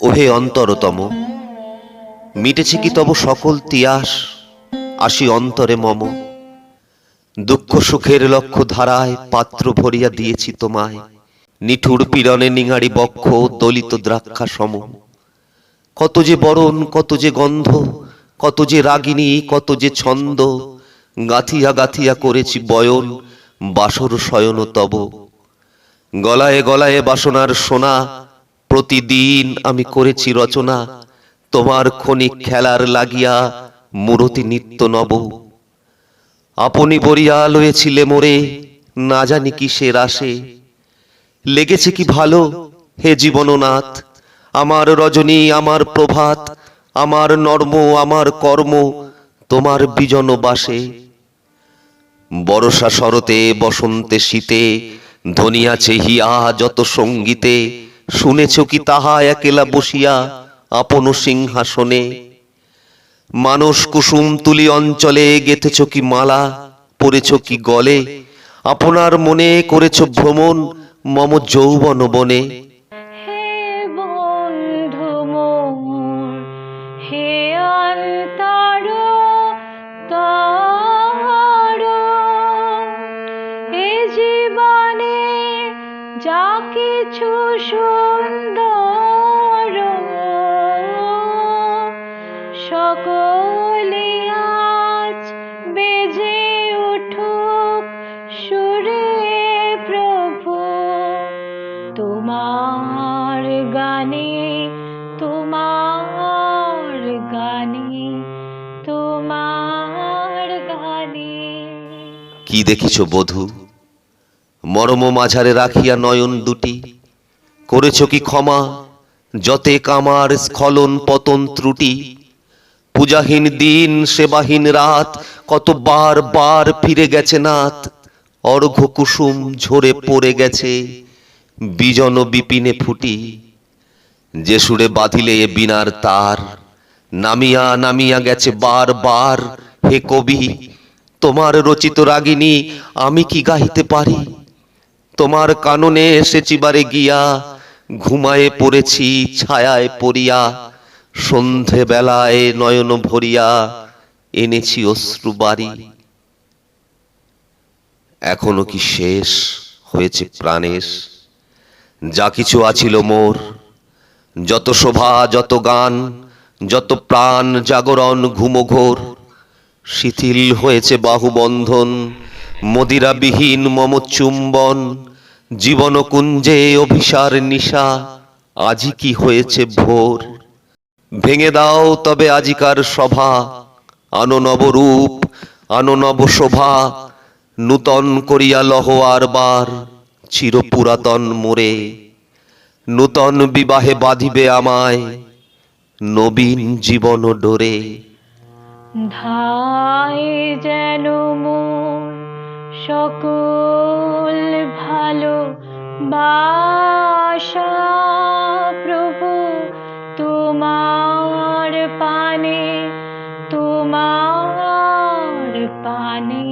ওহে অন্তরতম, মিটেছে কি তব সকল তিয়াস? আসি অন্তরে মম। দুঃখ সুখের লক্ষ্য ধারায় পাত্র ভরিয়া দিয়েছি তোমায়। নিঠুর পীড়নে নিঙাড়ি বক্ষ দলিত দ্রাক্ষা সম কত যে বরণ, কত যে গন্ধ, কত যে রাগিনী, কত যে ছন্দ, গাথিয়া গাথিয়া করেছি বয়ন, বাসর শয়ন তব। গলায় গলায় বাসনার সোনা প্রতিদিন আমি করেছি রচনা। তোমার ক্ষণিক খেলার লাগিয়া মূরতি নিত্য নব। আপনি বরিয়া লয়েছিলে মোরে, না জানি কিসের আসে লেগেছে কি ভালো, হে জীবননাথ? আমার রজনী, আমার প্রভাত, আমার নর্ম, আমার কর্ম, তোমার বিজন বাসে। বরষা শরতে, বসন্তে শীতে ধনিয়াছে হিয়া যত সঙ্গীতে। শুনেছ কি তাহা একেলা বসিয়া আপন সিংহাসনে? মানস কুসুম তুলি অঞ্চলে গেথেছ কি মালা, পরেছ কি গলে? আপনার মনে করেছ ভ্রমণ, মম যৌবন বনে। হে বন্ধু হে যা কিছু সুন্দর। সকলে আজ বেজে উঠুক সুরে প্রভু। তোমার গানে তোমার গানে তোমার গানে। কি দেখিছ বধূ? মরম মাঝারে রাখিয়া নয়ন দুটি। করেছ কি ক্ষমা? যতে কামার স্খলন পতন ত্রুটি। পূজাহীন দিন, সেবাহীন রাত কত বার বার ফিরে গেছে নাথ অর্ঘ কুসুম ঝরে পড়ে গেছে, বিজন বিপিনে ফুটি। যে সুরে বাঁধিলে এ বিনার তার, নামিয়া নামিয়া গেছে বার বার। হে কবি, তোমার রচিত রাগিনী, আমি কি গাহিতে পারি? তোমার কাননে এসেছি বারে গিয়া, ঘুমায়ে পড়েছি, ছায়ায় পড়িয়া সন্ধে বেলায় নয়ন ভরিয়া, এনেছি অশ্রু বাড়ি এখনও কি শেষ হয়েছে প্রাণেশ যা কিছু আছিল মোর, যত শোভা, যত গান, যত প্রাণ জাগরণ ঘুমঘোর, শিথিল হয়েছে বাহুবন্ধন, মদিরাবিহীন মম চুম্বন জীবন কুঞ্জে অভিসার নিশা, আজি কি হয়েছে ভোর? ভেঙে দাও তবে আজিকার সভা আনো নবরূপ, আনো নব শোভা নূতন করিয়া লহ আর বার চির পুরাতন মোরে। নূতন বিবাহে বাঁধিবে আমায় নবীন জীবন ডোরে। ধায় যেন সকল ভালো প্রভু তোমার পানে তোমার পানে।